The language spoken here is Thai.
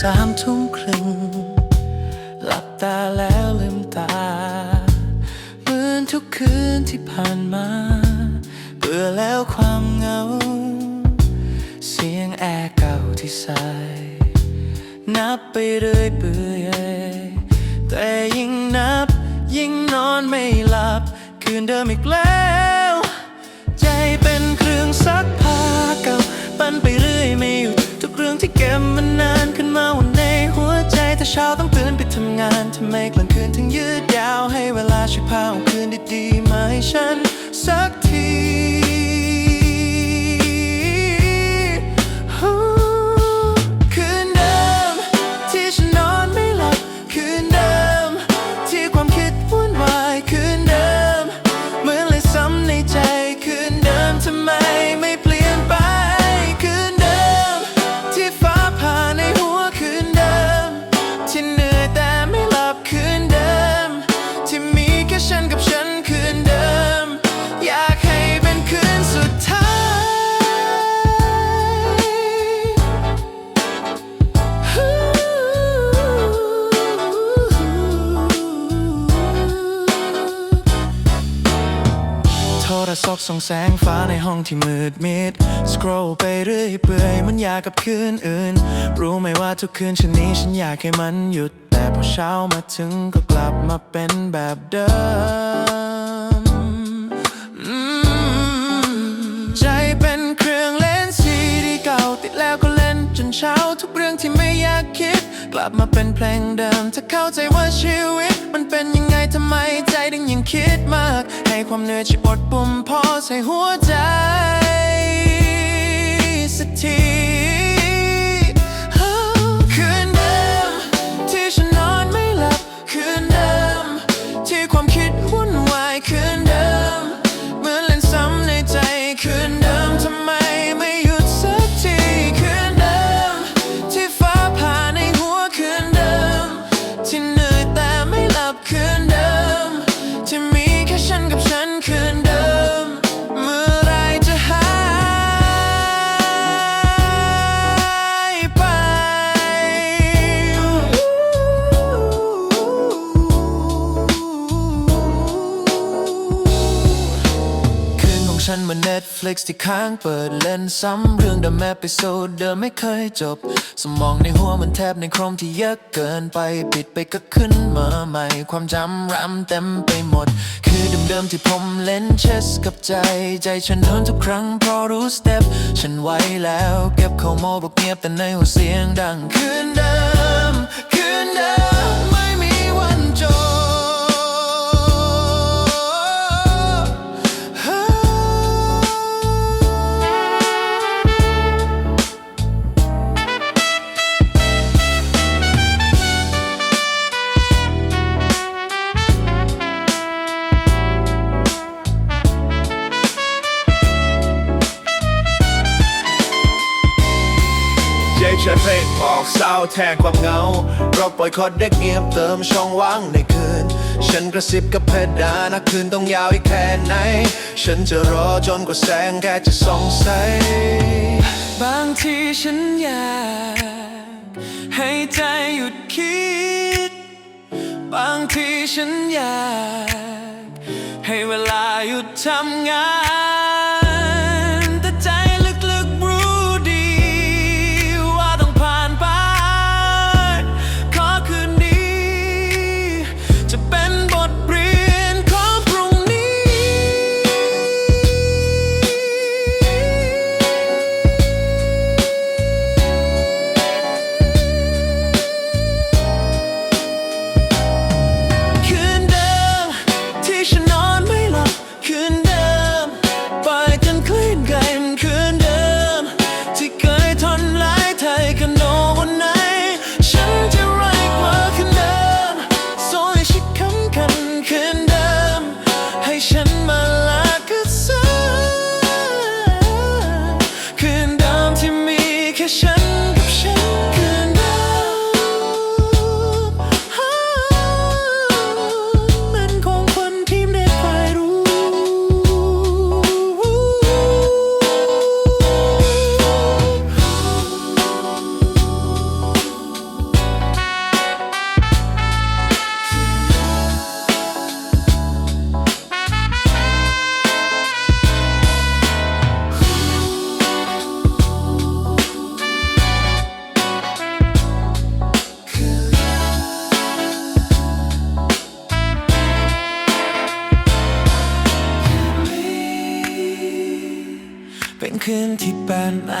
สามทุ่มครึ่ง หลับตาแล้วลืมตา เหมือนทุกคืนที่ผ่านมา เบื่อแล้วความเหงา เสียงแอร์เก่าที่ใส่นับไปเรื่อยเปื่อย แต่ยิ่งนับ ยิ่งนอนไม่หลับ คืนเดิมอีกแล้ว ใจเป็นเครื่องซักผ้าเก่า ปั้นไปเรื่อยไม่หยุด มานานขึ้นมาวันในหัวใจถ้าเช้าต้องตื่นไปทำงานทำไมกลางคืนถึงยืดยาวให้เวลาช่วยพาคืนดีๆมาให้ฉันสักที โทรศัพท์ส่องแสงฟ้าในห้องที่มืดมิด สครอลไปเรื่อยเปื่อยมันอยากกับคืนอื่น รู้ไหมว่าทุกคืนฉันนี้ฉันอยากให้มันหยุด แต่พอเช้ามาถึงก็กลับมาเป็นแบบเดิมอืมใจเป็นเครื่องเล่นซีดีเก่าติดแล้วก็เล่นจนเช้าทุกเรื่องที่ไม่อยากคิด กลับมาเป็นเพลงเดิมถ้าเข้าใจว่าชีวิต มันเป็นยังไงทำไมใจดึงยังคิดมาก ความเหนื่อยช่อดปุ่มพอใส่หัวใจสักที มือน Netflix ที่ค้างเปิดเล่นซ้ำเรื่องเดิมแอพิโซดเดิมไม่เคยจบ สมองในหัวมันแทบในโครมที่เยอะเกินไปปิดไปก็ขึ้นมาใหม่ ความจำรำเต็มไปหมด คือเดิมๆที่ผมเล่นเชสกับใจ ใจฉันเดินทุกครั้งเพราะรู้สเต็ปฉันไว้แล้วเก็บเข้าโมบอกเงียบแต่ในหัวเสียงดังคืนเดิมคืนเดิม ย้ใช้เพลงบอกเศร้าแทนความเหงา เราปล่อยคอดเด็กเงียบเติมช่องว่างในคืน ฉันกระซิบกับเพดานนะคืนต้องยาวอีกแค่ไหน ฉันจะรอจนกว่าแสงแค่จะส่องใสบางทีฉันอยากให้ใจหยุดคิด บางทีฉันอยากให้เวลาหยุดทำงาน ที่ผ่านมา